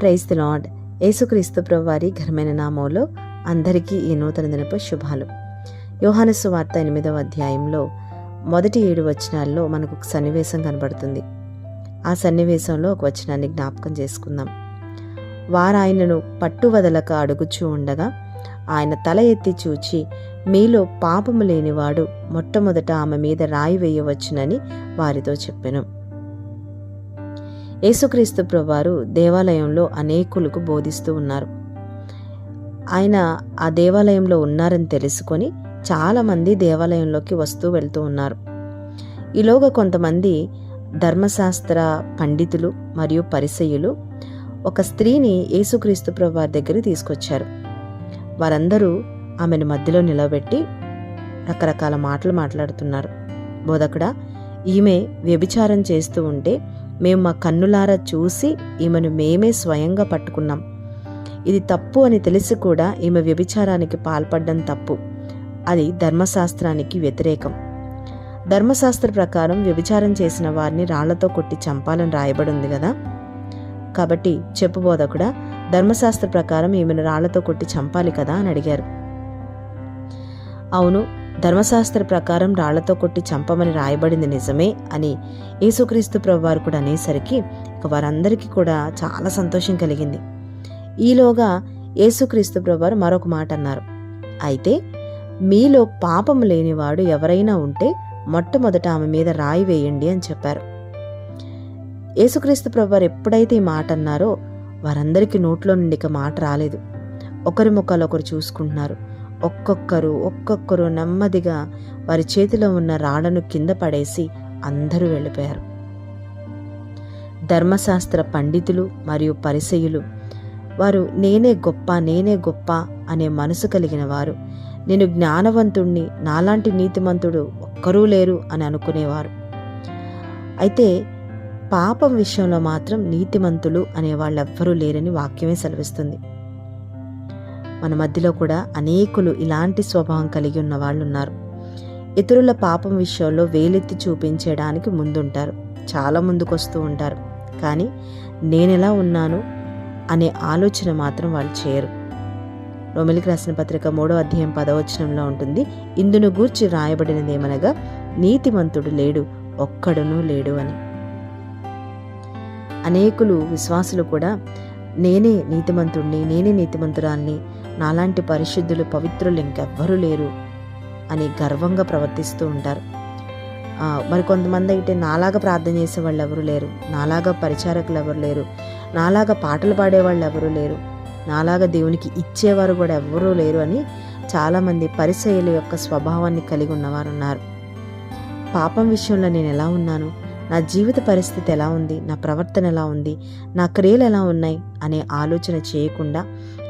Praise the lord. యేసుక్రీస్తు ప్రభు ఘనమైన నామంలో అందరికీ ఈ నూతన దినపు శుభాలు. యోహానసు వార్త ఎనిమిదవ అధ్యాయంలో మొదటి ఏడు వచనాల్లో మనకు ఒక సన్నివేశం కనబడుతుంది. ఆ సన్నివేశంలో ఒక వచనాన్ని జ్ఞాపకం చేసుకుందాం. వారాయనను పట్టువదలక అడుగుచూ ఉండగా ఆయన తల ఎత్తి చూచి మీలో పాపము లేనివాడు మొట్టమొదట ఆమె మీద రాయి వేయవచ్చునని వారితో చెప్పెను. యేసుక్రీస్తు ప్రభువారు దేవాలయంలో అనేకులకు బోధిస్తూ ఉన్నారు. ఆయన ఆ దేవాలయంలో ఉన్నారని తెలుసుకొని చాలామంది దేవాలయంలోకి వస్తూ వెళ్తూ ఉన్నారు. ఈలోగా కొంతమంది ధర్మశాస్త్ర పండితులు మరియు పరిసయులు ఒక స్త్రీని యేసుక్రీస్తు ప్రభువారి దగ్గరికి తీసుకొచ్చారు. వారందరూ ఆమెను మధ్యలో నిలబెట్టి రకరకాల మాటలు మాట్లాడుతున్నారు. బోధకుడా ఈమె వ్యభిచారం చేస్తూ ఉంటే మేము మా కన్నులారా చూసి ఈమెను మేమే స్వయంగా పట్టుకున్నాం. ఇది తప్పు అని తెలిసి కూడా ఈమె వ్యభిచారానికి పాల్పడడం తప్పు. అది ధర్మశాస్త్రానికి వ్యతిరేకం. ధర్మశాస్త్ర ప్రకారం వ్యభిచారం చేసిన వారిని రాళ్ళతో కొట్టి చంపాలని రాయబడి ఉంది కదా? కాబట్టి చెప్పుబోధకుడా ధర్మశాస్త్ర ప్రకారం ఈమెను రాళ్ళతో కొట్టి చంపాలి కదా అని అడిగారు. అవును ధర్మశాస్త్ర ప్రకారం రాళ్ళతో కొట్టి చంపమని రాయబడింది నిజమే అని యేసుక్రీస్తు ప్రభువారు కూడా అనేసరికి ఇక వారందరికీ కూడా చాలా సంతోషం కలిగింది. ఈలోగా యేసుక్రీస్తు ప్రభువారు మరొక మాట అన్నారు. అయితే మీలో పాపం లేనివాడు ఎవరైనా ఉంటే మొట్టమొదట ఆమె మీద రాయి వేయండి అని చెప్పారు. యేసుక్రీస్తు ప్రభువారు ఎప్పుడైతే ఈ మాట అన్నారో వారందరికీ నోట్లో నుండి ఇక మాట రాలేదు. ఒకరి ముఖాలు ఒకరు చూసుకుంటున్నారు. ఒక్కొక్కరు ఒక్కొక్కరు నెమ్మదిగా వారి చేతిలో ఉన్న రాళ్ళను కింద పడేసి అందరూ వెళ్ళిపోయారు. ధర్మశాస్త్ర పండితులు మరియు పరిసయులు వారు నేనే గొప్ప నేనే గొప్ప అనే మనసు కలిగిన వారు నేను జ్ఞానవంతుణ్ణి నాలాంటి నీతిమంతుడు ఒక్కరూ లేరు అని అనుకునేవారు. అయితే పాపం విషయంలో మాత్రం నీతిమంతులు అనే వాళ్ళెవ్వరూ లేరని వాక్యమే సెలవిస్తుంది. మన మధ్యలో కూడా అనేకులు ఇలాంటి స్వభావం కలిగి ఉన్న వాళ్ళు ఉన్నారు ఇతరుల పాపం విషయంలో వేలెత్తి చూపించడానికి ముందుంటారు. చాలా ముందుకొస్తూ ఉంటారు. కానీ నేనెలా ఉన్నాను అనే ఆలోచన మాత్రం వాళ్ళు చేయరు. రోమిలికి రాసిన పత్రిక మూడో అధ్యాయం పదవచనంలో ఉంటుంది ఇందును గూర్చి రాయబడినదేమనగా నీతిమంతుడు లేడు ఒక్కడునూ లేడు అని. అనేకులు విశ్వాసులు కూడా నేనే నీతిమంతుణ్ణి నేనే నీతిమంతురాల్ని నాలాంటి పరిశుద్ధులు పవిత్రులు ఇంకెవ్వరూ లేరు అని గర్వంగా ప్రవర్తిస్తూ ఉంటారు. మరి కొంతమంది అయితే నాలాగా ప్రార్థన చేసే వాళ్ళు ఎవరు లేరు నాలాగా పరిచారకులు ఎవరు లేరు నాలాగా పాటలు పాడేవాళ్ళు ఎవరు లేరు నాలాగా దేవునికి ఇచ్చేవారు కూడా ఎవరూ లేరు అని చాలామంది పరిచయుల యొక్క స్వభావాన్ని కలిగి ఉన్నవారు ఉన్నారు. పాపం విషయంలో నేను ఎలా ఉన్నాను? నా జీవిత పరిస్థితి ఎలా ఉంది? నా ప్రవర్తన ఎలా ఉంది? నా క్రియలు ఎలా ఉన్నాయి? అనే ఆలోచన చేయకుండా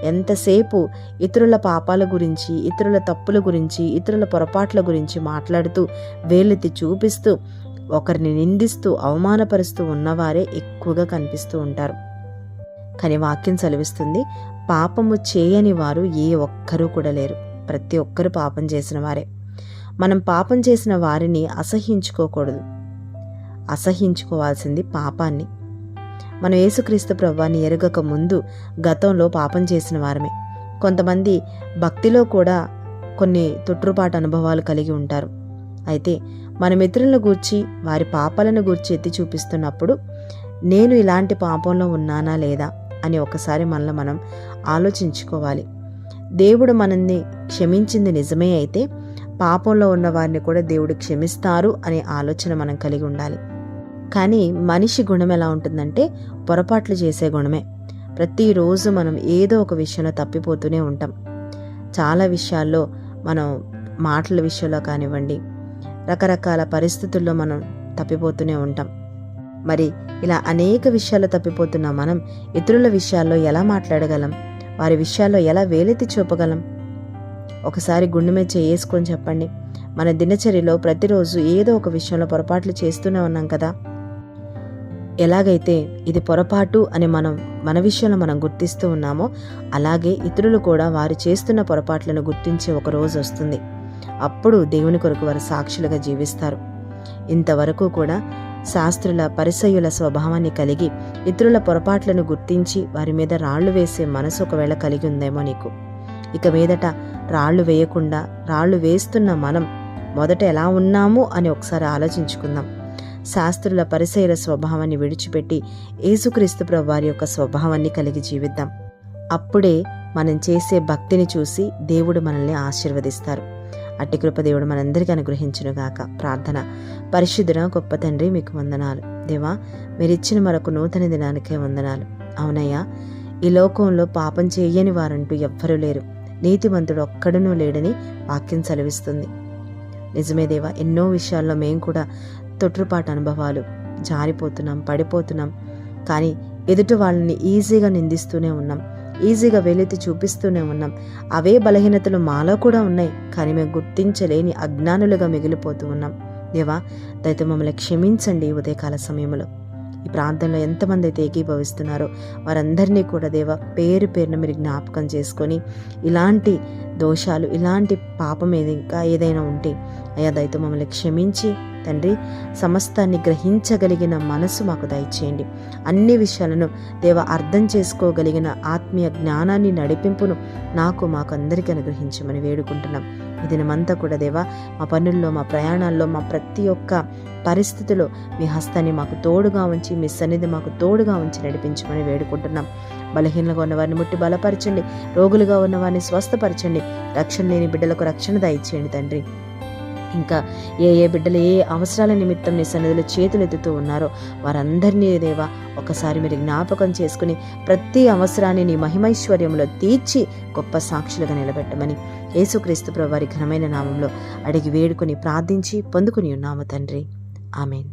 ఎంతసేపు ఇతరుల పాపాల గురించి ఇతరుల తప్పుల గురించి ఇతరుల పొరపాట్ల గురించి మాట్లాడుతూ వేలెత్తి చూపిస్తూ ఒకరిని నిందిస్తూ అవమానపరుస్తూ ఉన్నవారే ఎక్కువగా కనిపిస్తూ ఉంటారు. కానీ వాక్యం సెలవిస్తుంది పాపము చేయని వారు ఏ ఒక్కరూ కూడా లేరు. ప్రతి ఒక్కరు పాపం చేసిన వారే. మనం పాపం చేసిన వారిని అసహించుకోకూడదు అసహించుకోవాల్సింది పాపాన్ని. మనం యేసుక్రీస్తు ప్రభువాన్ని ఎరగక ముందు గతంలో పాపం చేసిన వారమే. కొంతమంది భక్తిలో కూడా కొన్ని తొట్టుపాటు అనుభవాలు కలిగి ఉంటారు. అయితే మన మిత్రులను గూర్చి వారి పాపాలను గూర్చి ఎత్తి చూపిస్తున్నప్పుడు నేను ఇలాంటి పాపంలో ఉన్నానా లేదా అని ఒకసారి మనల్ని మనం ఆలోచించుకోవాలి. దేవుడు మనల్ని క్షమించింది నిజమే అయితే పాపంలో ఉన్న వారిని కూడా దేవుడు క్షమిస్తారు అనే ఆలోచన మనం కలిగి ఉండాలి. కానీ మనిషి గుణం ఎలా ఉంటుందంటే పొరపాట్లు చేసే గుణమే. ప్రతిరోజు మనం ఏదో ఒక విషయంలో తప్పిపోతూనే ఉంటాం. చాలా విషయాల్లో మనం మాటల విషయంలో కానివ్వండి రకరకాల పరిస్థితుల్లో మనం తప్పిపోతూనే ఉంటాం. మరి ఇలా అనేక విషయాల్లో తప్పిపోతున్న మనం ఇతరుల విషయాల్లో ఎలా మాట్లాడగలం? వారి విషయాల్లో ఎలా వేలెత్తి చూపగలం? ఒకసారి గుండె మీద చేసుకొని చెప్పండి. మన దినచర్యలో ప్రతిరోజు ఏదో ఒక విషయంలో పొరపాట్లు చేస్తూనే ఉన్నాం కదా. ఎలాగైతే ఇది పొరపాటు అని మనం మన విషయంలో మనం గుర్తిస్తూ ఉన్నామో అలాగే ఇతరులు కూడా వారు చేస్తున్న పొరపాట్లను గుర్తించే ఒక రోజు వస్తుంది. అప్పుడు దేవుని కొరకు వారు సాక్షులుగా జీవిస్తారు. ఇంతవరకు కూడా శాస్త్రుల పరిసయుల స్వభావాన్ని కలిగి ఇతరుల పొరపాట్లను గుర్తించి వారి మీద రాళ్ళు వేసే మనసు ఒకవేళ కలిగి ఉందేమో నీకు? ఇక మీదట రాళ్ళు వేయకుండా రాళ్ళు వేస్తున్న మనం మొదట ఎలా ఉన్నాము అని ఒకసారి ఆలోచించుకుందాం. శాస్త్రుల పరిసయుల స్వభావాన్ని విడిచిపెట్టి యేసుక్రీస్తు ప్రభువారి యొక్క స్వభావాన్ని కలిగి జీవిద్దాం. అప్పుడే మనం చేసే భక్తిని చూసి దేవుడు మనల్ని ఆశీర్వదిస్తారు. అట్టి కృపదేవుడు మనందరికీ అనుగ్రహించునుగాక ప్రార్థన. పరిశుద్ధుడ గొప్ప తండ్రి మీకు వందనాలు. దేవా మీరిచ్చిన మరొక నూతన దినానికే వందనాలు. అవునయ్యా ఈ లోకంలో పాపం చేయని వారంటూ ఎవ్వరూ లేరు. నీతివంతుడు ఒక్కడునూ లేడని వాక్యం సెలవిస్తుంది. నిజమే దేవా ఎన్నో విషయాల్లో మేము కూడా తొట్టుపాటు అనుభవాలు. జారిపోతున్నాం పడిపోతున్నాం. కానీ ఎదుటి వాళ్ళని ఈజీగా నిందిస్తూనే ఉన్నాం. ఈజీగా వెలితి చూపిస్తూనే ఉన్నాం. అవే బలహీనతలు మాలో కూడా ఉన్నాయి. కానీ మేము గుర్తించలేని అజ్ఞానులుగా మిగిలిపోతూ ఉన్నాం. దేవా దయతో మమ్మల్ని క్షమించండి ఉదయకాల సమయంలో. ఈ ప్రాంతంలో ఎంతమంది అయితే ఏకీభవిస్తున్నారో వారందరినీ కూడా దేవ పేరు పేరున మీరు జ్ఞాపకం చేసుకొని ఇలాంటి దోషాలు ఇలాంటి పాపం ఏది ఇంకా ఏదైనా ఉంటే అయ్యా దయతో మమ్మల్ని క్షమించి తండ్రి సమస్తాన్ని గ్రహించగలిగిన మనసు మాకు దయచేయండి. అన్ని విషయాలను దేవ అర్థం చేసుకోగలిగిన ఆత్మీయ జ్ఞానాన్ని నడిపింపును నాకు మాకు అందరికీ అనుగ్రహించమని వేడుకుంటున్నాం. ఈ దినమంతా కూడా దేవా మా పనుల్లో మా ప్రయాణాల్లో మా ప్రతి ఒక్క పరిస్థితిలో మీ హస్తాన్ని మాకు తోడుగా ఉంచి మీ సన్నిధి మాకు తోడుగా ఉంచి నడిపించమని వేడుకుంటున్నాం. బలహీనంగా ఉన్న వారిని ముట్టి బలపరచండి. రోగులుగా ఉన్న వారిని స్వస్థపరచండి. రక్షణ లేని బిడ్డలకు రక్షణ దయచేయండి తండ్రి. ఇంకా ఏ ఏ బిడ్డలు ఏ అవసరాల నిమిత్తం నీ సన్నిధిలో చేతులు ఎత్తుతూ ఉన్నారో వారందరినీ దేవా ఒకసారి మీరు జ్ఞాపకం చేసుకుని ప్రతి అవసరాన్ని నీ మహిమైశ్వర్యంలో తీర్చి గొప్ప సాక్షులుగా నిలబెట్టమని యేసుక్రీస్తు ప్రభు వారి ఘనమైన నామంలో అడిగి వేడుకొని ప్రార్థించి పొందుకుని ఉన్నాము తండ్రి. ఆమెన్